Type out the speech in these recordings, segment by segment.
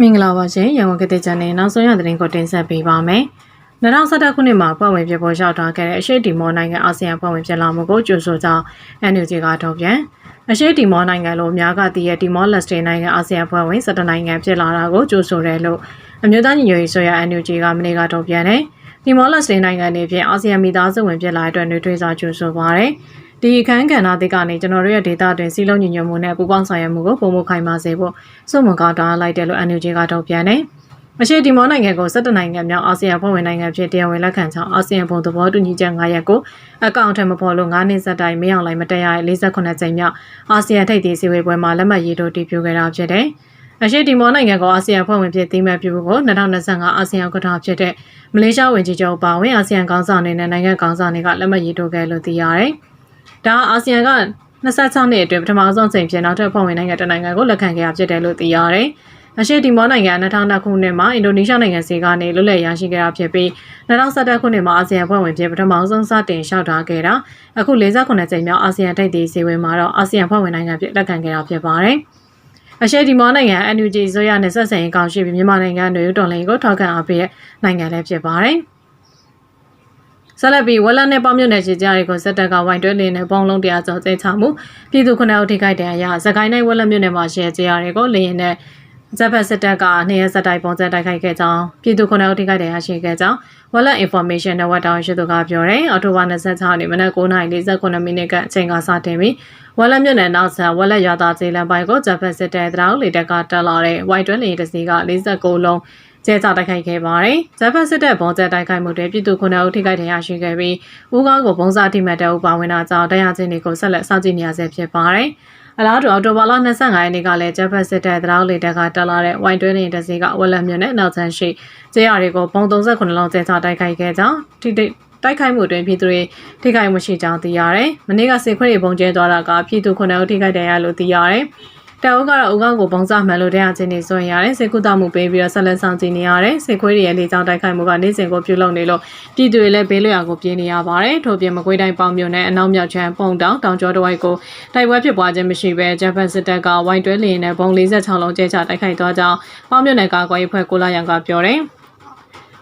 မင်္ဂလာပါရှင်ရန်ကုန်ကတိချန်နယ်နောက်ဆုံးရသတင်းကိုတင်ဆက်ပေးပါမယ်။2017ခုနှစ်မှာဖွဲ့ဝင်ဖြစ်ပေါ်ရောက်ထားခဲ့တဲ့အရှိတီမောနိုင်ငံအာဆီယံဖွဲ့ဝင်ဖြစ်လာမှုကိုကြိုဆိုကြောင်း NUG ကထုတ်ပြန်အရှိတီမောနိုင်ငံလိုအများကတည်ရဲ့တီမောလက်စတေနိုင်ငံအာဆီယံဖွဲ့ဝင်17နိုင်ငံဖြစ်လာတာကိုကြိုဆိုတယ်လို့အမျိုးသားညီညွတ်ရေးဆိုရ NUG ကမနေ့ကထုတ်ပြန်တယ်။တီမောလက်စတေနိုင်ငံတွေဖြင့်အာဆီယံမိသားစုဝင်ဖြစ်လာတဲ့အတွက်နှွေးထွေးစွာကြိုဆိုပါရယ်။ ဒီအခန်းကဏ္ဍတိကနေကျွန်တော်တို့ရဲ့ဒေတာတွင်စီလုံးညီညွတ်မှုနဲ့ပူးပေါင်းဆောင်ရွက်မှုကိုပုံမခိုင်မာစေဖို့စုံမကောက်တားလိုက်တယ်လို့ NUG ကထုတ်ပြန်တယ်။အရှေ့တီမောနိုင်ငံကို17နိုင်ငံမြောက်အာဆီယံဖွဲ့ဝင်နိုင်ငံဖြစ်တရားဝင်လက်ခံကြောင်းအာဆီယံဘုံသဘောတူညီချက်9ရက်ကိုအကောင့်ထဲမပေါ်လို့9နှစ်ဆက်တိုင်မရောက်လိုက်မတက်ရတဲ့48ကြိမ်မြောက်အာဆီယံထိပ်သီးစည်းဝေးပွဲမှာလက်မှတ်ရေးထိုးတည်ပြုခဲ့တာဖြစ်တယ်။အရှေ့တီမောနိုင်ငံကိုအာဆီယံဖွဲ့ဝင်ဖြစ်သိမှတ်ပြုဖို့2025အာဆီယံကထာဖြစ်တဲ့မလေးရှားဝန်ကြီးချုပ်ပါဝင်အာဆီယံကောင်ဆောင်နေနဲ့နိုင်ငံကောင်ဆောင်တွေကလက်မှတ်ရေးထိုးခဲ့လို့သိရတယ်။ ဒါအာဆီယံက26နှစ်အတွင်းပထမဆုံးချိန်ဖြစ်နောက်ထပ်ဖွဲ့ဝင်နိုင်ငံတစ်နိုင်ငံကိုလက်ခံခဲ့ရဖြစ်တယ်လို့သိရတယ်။အရှေ့တီမောနိုင်ငံ2000ခုနှစ်မှာအင်ဒိုနီးရှားနိုင်ငံစီကနေလွတ်လပ်ရရှိခဲ့တာဖြစ်ပြီး2017ခုနှစ်မှာအာဆီယံဖွဲ့ဝင်ဖြစ်ပထမဆုံးစတင်လျှောက်ထားခဲ့တာအခု48ကြိမ်မြောက်အာဆီယံထိပ်သီးစည်းဝေးမှာတော့အာဆီယံဖွဲ့ဝင်နိုင်ငံဖြစ်လက်ခံခဲ့တာဖြစ်ပါတယ်။အရှေ့ဒီမောနိုင်ငံ NUG ဆိုရနဲ့ဆက်ဆံရေးကောင်ရှိပြီးမြန်မာနိုင်ငံတွေတော်လှန်ရေးကိုထောက်ခံအားပေးတဲ့နိုင်ငံလည်းဖြစ်ပါတယ်။ ဆက်လက်ပြီးဝက်လက်နဲ့ပေါမြုပ်နယ်ရှိကြတွေကိုစက်တပ်ကဝိုင်တွဲလင်းနဲ့ပေါင်းလုံးတရားကျော်ကျဲချမှုပြည်သူခုနှစ်ဦးထိခိုက်တဲ့အရာစကိုင်းတိုင်းဝက်လက်မြို့နယ်မှာရှယ်ကြရတွေကိုလင်းနဲ့ဇက်ဖက်စစ်တပ်ကနေရစက်တိုက်ပုံစံတိုက်ခိုက်ခဲ့ကြောင်းပြည်သူခုနှစ်ဦးထိခိုက်တဲ့အရာရှိခဲ့ကြောင်းဝက်လက် information network တောင်ရှိသူကပြောတယ်အော်တိုဘာ26ရက်နေ့မနက်9:49မိနစ်ကအချိန်ကစတင်ပြီးဝက်လက်မြို့နယ်နောက်ဆက်ဝက်လက်ရွာသားကျေးလမ်းပိုင်းကိုဂျပန်စစ်တပ်တောင်လေတပ်ကတက်လာတဲ့ဝိုင်တွဲလင်းတစ်စီးက49လုံး ကျဲချတိုက်ခိုက်ခဲ့ပါတယ်။ဂျပန်စစ်တပ်ပုံကျဲတိုက်ခိုက်မှုတွေပြည်သူခုနှစ်ဦးထိခိုက်ဒဏ်ရာရှိခဲ့ပြီးဦးကောင်းကိုပုံစားထိမှတ်တဲ့ဥပါဝင်တာကြောင့်တရားချင်းတွေကိုဆက်လက်စောင့်ကြည့်နေရဆဲဖြစ်ပါတယ်။အလားတူအော်တိုဘာလ25ရက်နေ့ကလည်းဂျပန်စစ်တပ်တရောင်းလေတပ်ကတက်လာတဲ့ဝိုင်တွင်းနေတစီကဝက်လက်မြို့နယ်နောက်ချမ်းရှိကျေးရွာတွေကိုပုံ38လုံးကျဲချတိုက်ခိုက်ခဲ့ကြောင်းထိတိတိုက်ခိုက်မှုတွင်ပြည်သူတွေထိခိုက်မှုရှိကြောင်းသိရတယ်။မနေ့ကစေခွေတွေပုံကျဲသွားတာကပြည်သူခုနှစ်ဦးထိခိုက်တယ်ရလို့သိရတယ်။ တအုပ်ကတော့ဦးကောင်းကိုပုံစမှန်လို့တရားချင်းနေဆိုရင်ရတယ်စေကုသမှုပေးပြီးတော့ဆက်လက်ဆောင်ကြည့်နေရတယ်စေခွေးတွေရဲ့လေကြောင်းတိုက်ခိုက်မှုကနေ့စဉ်ကိုပြုလုပ်နေလို့ပြည်သူတွေလည်းဘေးလွတ်ရာကိုပြေးနေရပါတယ်ထို့ပြင်မကွေးတိုင်းပေါင်မြို့နယ်အနောက်မြောက်ချမ်းပုံတောင်တောင်ကျော်တဝိုက်ကိုတိုက်ပွဲဖြစ်ပွားခြင်းမရှိဘဲဂျပန်စစ်တပ်ကဝိုင်တွဲလင်းနဲ့ဘုံ46လုံးကျဲချတိုက်ခိုက်သွားကြောင်းပေါင်မြို့နယ်ကာကွယ်ရေးဖွဲ့ကိုလာရံကပြောတယ်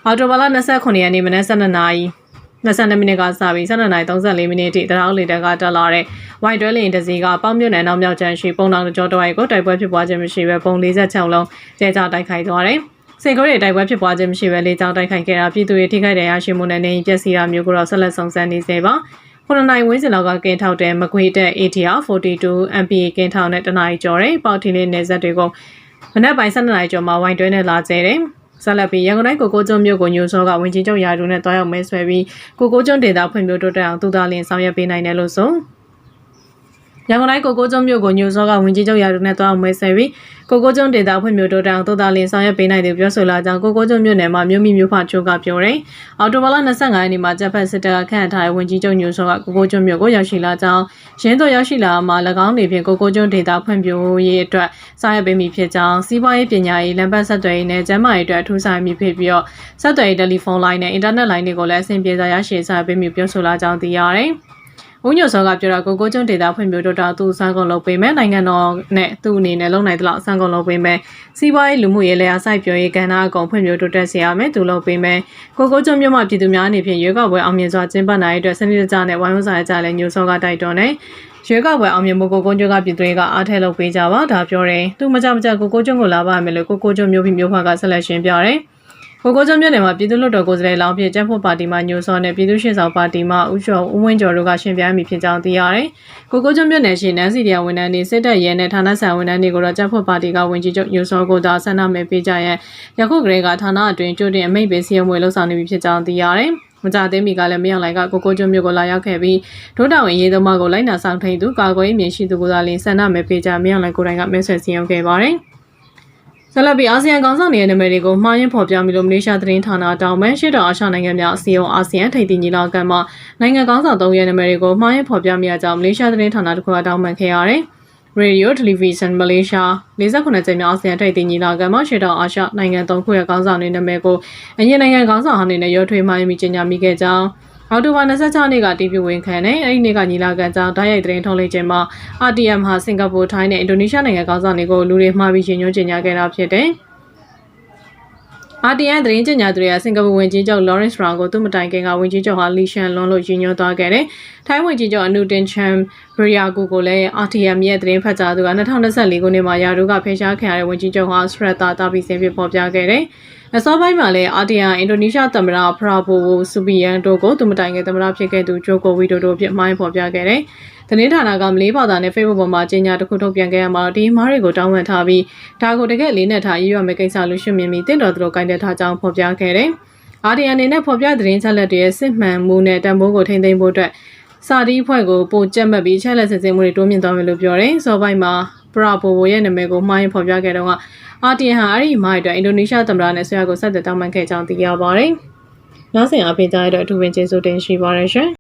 အော်တိုဘာလ29ရက်နေ့မနက်12နာရီ 22မိနစ်ကစပြီး12:34မိနစ်အထိတရောင်းလေတက်ကတက်လာတဲ့ white dwelling တစီကပေါင်းမြွနယ်နောက်မြောက်ချမ်းရှိပုံတော်ကြောတဝိုက်ကိုတိုက်ပွဲဖြစ်ပွားခြင်းမရှိဘဲပုံ46လုံးကျဲကျတိုက်ခိုက်သွားတယ်။စင်ကိုရီတိုက်ပွဲဖြစ်ပွားခြင်းမရှိဘဲလေကြောင်းတိုက်ခိုက်ခဲ့တာပြည်သူတွေထိခိုက်တဲ့ရရှိမှုနဲ့နေပျက်စီးတာမျိုးကိုတော့ဆက်လက်ဆောင်စမ်းနေစေပါ။ခုနနိုင်ဝင်းစင်လောက်ကကင်းထောက်တဲ့မကွေတဲ့ ATR 42 MPA ကင်းထောက်နဲ့တနအီကျော်တယ်။ပေါထီလေးနေဆက်တွေကိုမနက်ပိုင်း12နာရီကျော်မှာဝိုင်တွဲနဲ့လာကျဲတယ်။ ဆက်လက်ပြီးရန်ကုန်တိုင်းကိုကိုကျွန်းမြို့ကိုညိုစောကဝင်ကြီးချုပ်ရာထူးနဲ့တွားရောက်မဲဆွဲပြီးကိုကိုကျွန်းဒေသဖွံ့ဖြိုးတိုးတက်အောင်သူသားလင်းဆောင်ရွက်ပေးနိုင်တယ်လို့ဆို ရန်ကုန်တိုင်းကိုကိုကျွန်းမြို့ကိုညိုစောကဝင်ကြီးချုပ်ရာထူးနဲ့တွားအောင်မဲဆွဲပြီးကိုကိုကျွန်းဒေသဖွံ့ဖြိုးတိုးတက်အောင်သူသားလင်းဆောင်ရွက်ပေးနိုင်တယ်ပြောဆိုလာကြောင်းကိုကိုကျွန်းမြို့နယ်မှာမြို့မိမြို့ဖချိုးကပြောတယ်။အော်တိုဘာလ25ရက်နေ့မှာဂျပန်စစ်တပ်ကခန့်ထားတဲ့ဝင်ကြီးချုပ်ညိုစောကကိုကိုကျွန်းမြို့ကိုရောက်ရှိလာကြောင်းရင်းတို့ရောက်ရှိလာမှာ၎င်းနေဖြင့်ကိုကိုကျွန်းဒေသဖွံ့ဖြိုးရေးအတွက်ဆောင်ရွက်ပေးမိဖြစ်ကြောင်းစီးပွားရေးပညာရေးလမ်းပတ်ဆက်သွယ်ရေးနဲ့ကျန်းမာရေးအတွက်အထူးဆောင်ရွက်မိဖြစ်ပြီးတော့ဆက်သွယ်ရေးတယ်လီဖုန်းလိုင်းနဲ့အင်တာနက်လိုင်းတွေကိုလည်းအဆင်ပြေစွာရရှိဆောင်ရွက်ပေးမိပြောဆိုလာကြောင်းသိရတယ်။ ဦးညိုစောကပြောတာကိုကိုကျွန်းဒေတာဖွံ့ဖြိုးတိုးတာသူစံကုန်လုပ်ပေးမယ်နိုင်ငံတော်နဲ့သူ့အနေနဲ့လုံနိုင်တဲ့လောက်စံကုန်လုပ်ပေးမယ်စီးပွားရေးလူမှုရေးလျာစိုက်ပျိုးရေးကဏ္ဍအကုန်ဖွံ့ဖြိုးတိုးတက်စေရမယ်သူလုပ်ပေးမယ်ကိုကိုကျွန်းမြို့မှာပြည်သူများအနေဖြင့်ရွေးကောက်ပွဲအောင်မြင်စွာကျင်းပနိုင်တဲ့အတွက်စနစ်တကျနဲ့ဝိုင်းဝန်းစားကြလဲညိုစောကတိုက်တွန်းတယ်ရွေးကောက်ပွဲအောင်မြင်မှုကိုကိုကျွန်းကပြည်သူတွေကအားထဲလုပ်ပေးကြပါဒါပြောတယ်သူမကြမကြကိုကိုကျွန်းကိုလာပါမယ်လို့ကိုကိုကျွန်းမျိုးပြီးမျိုးဖကဆက်လက်ရှင်းပြတယ် ကိုကိုကျွန်းမြို့နယ်မှာပြည်သူ့လွှတ်တော်ကိုယ်စားလှယ်လောင်းဖြစ်ကျန်းဖို့ပါတီမှညိုစောနဲ့ပြည်သူ့ရှင်းဆောင်ပါတီမှဦးကျော်ဦးဝင်းကျော်တို့ကရှင်ပြိုင်မိဖြစ်ကြောင်းသိရတယ်။ကိုကိုကျွန်းမြို့နယ်ရှိနန်းစီတရားဝန်ထမ်းတွေစစ်တပ်ရဲနဲ့ဌာနဆိုင်ဝန်ထမ်းတွေကိုတော့ကျန်းဖို့ပါတီကဝင်ကြီးချုပ်ညိုစောကိုသာဆန္ဒမဲပေးကြရန်ယခုကလေးကဌာနအတွင်းကြိုတင်အမိန့်ပေးစီရင်မွေလှုပ်ဆောင်နေပြီဖြစ်ကြောင်းသိရတယ်။မကြသေးမီကလည်းမရောက်လိုက်ကကိုကိုကျွန်းမြို့ကိုလာရောက်ခဲ့ပြီးဒုတာဝန်ရေးသမားကိုလိုက်နာဆောင်ထိန်သူကာကွယ်ရေးမြင်ရှိသူကိုသာလင်းဆန္ဒမဲပေးကြမရောက်လိုက်ကိုယ်တိုင်ကမဲဆွယ်စီရင်ခဲ့ပါတယ်။ ဆက်လက်ပြီးအာဆီယံကောင်ဆောင်နေတဲ့နာမည်တွေကိုမှားယွင်းဖော်ပြမိလို့မလေးရှားသတင်းဌာနတောင်ပန်ရှေ့တော်အာရှနိုင်ငံများအစည်းအရုံးအာဆီယံထိပ်သီးညီလာခံမှာနိုင်ငံကောင်ဆောင်၃ရဲ့နာမည်တွေကိုမှားယွင်းဖော်ပြမိရကြောင်းမလေးရှားသတင်းဌာနတစ်ခုကတောင်းပန်ခဲ့ရတယ်။ Radio Television Malaysia 48ကျင်းမြောက်အာဆီယံထိပ်သီးညီလာခံမှာရှေ့တော်အာရှနိုင်ငံ၃ခုရဲ့ကောင်ဆောင်နေနာမည်ကိုအရင်နိုင်ငံကောင်ဆောင်ဟာနေနဲ့ရောထွေးမှယမိကြေညာမိခဲ့ကြောင်း အော်တိုဘာ26နေ့ကတီးပြဝင်ခံတယ်အဲ့ဒီနေ့ကညီလာခံကြောင်းဓာတ်ရိုက်သတင်းထုတ်လိုက်ခြင်းမှာ RTM ဟာစင်ကာပူထိုင်းနဲ့အင်ဒိုနီးရှားနိုင်ငံကောင်းဆောင်တွေကိုလူတွေမှားပြီးရင်ညွှန်းကြေညာခဲ့တာဖြစ်တယ်အာတီယန်သတင်းကြေညာသူတွေကစင်ကာပူဝန်ကြီးချုပ် Lawrence Wong ကိုသူ့မတိုင်ခင်ကဝန်ကြီးချုပ်ဟာလီရှန်လွန်လို့ရည်ညွှန်းသွားခဲ့တယ်။ထိုင်းဝန်ကြီးချုပ်အနုတင်ချန်ဘရီယာကူကိုလည်း RTM ရဲ့သတင်းဖတ်ကြားသူက2024ခုနှစ်မှာယာဒူကဖေရှားခံရတဲ့ဝန်ကြီးချုပ်ဟာစရတာတာဘီစင်ဖြစ်ပေါ်ပြခဲ့တယ်။ အစောပိုင်းမှာလည်း RTM အင်ဒိုနီးရှားသမ္မတဖရာဘိုဝိုဆူပီယန်တို့ကိုသူ့မတိုင်ခင်သမ္မတဖြစ်ခဲ့သူဂျိုကိုဝီဒိုတို့ဖြစ်မှိုင်းပေါ်ပြခဲ့တယ်။သတင်းဌာနကမလေးဘာသာနဲ့ Facebook ပေါ်မှာကြေညာတစ်ခုထုတ်ပြန်ခဲ့ရမှာတော့ဒီမားတွေကိုတောင်းပန်ထားပြီးဒါကိုတကယ်လေးနဲ့ထားရည်ရွယ်မယ့်ကိစ္စလို့ရှုမြင်ပြီးတင့်တော်သူတို့ကင်တဲ့ထားကြောင်းဖော်ပြခဲ့တယ်။ RTN အနေနဲ့ဖော်ပြသတင်းချက်လက်တွေရဲ့စစ်မှန်မှုနဲ့တန်ဖိုးကိုထိန်းသိမ်းဖို့အတွက်စာတီးအဖွဲ့ကိုပိုကြက်မှတ်ပြီးချက်လက်စစ်စင်မှုတွေတိုးမြင့်သွားမယ်လို့ပြောတယ်။စောပိုင်းမှာ ပရာဘိုဝရဲ့နာမည်ကိုမှားရင်ဖော်ပြခဲ့တော့က RTN ဟာအဲ့ဒီမှားအတွက်အင်ဒိုနီးရှားသမ္မတနဲ့ဆွေးနွေးကိုဆက်သွယ်တောင်းပန်ခဲ့ကြောင်းသိရပါတယ်။နောက်ဆက်အပိကြရတဲ့အထူးပင်ကျေးဇူးတင်ရှိပါရရှင်။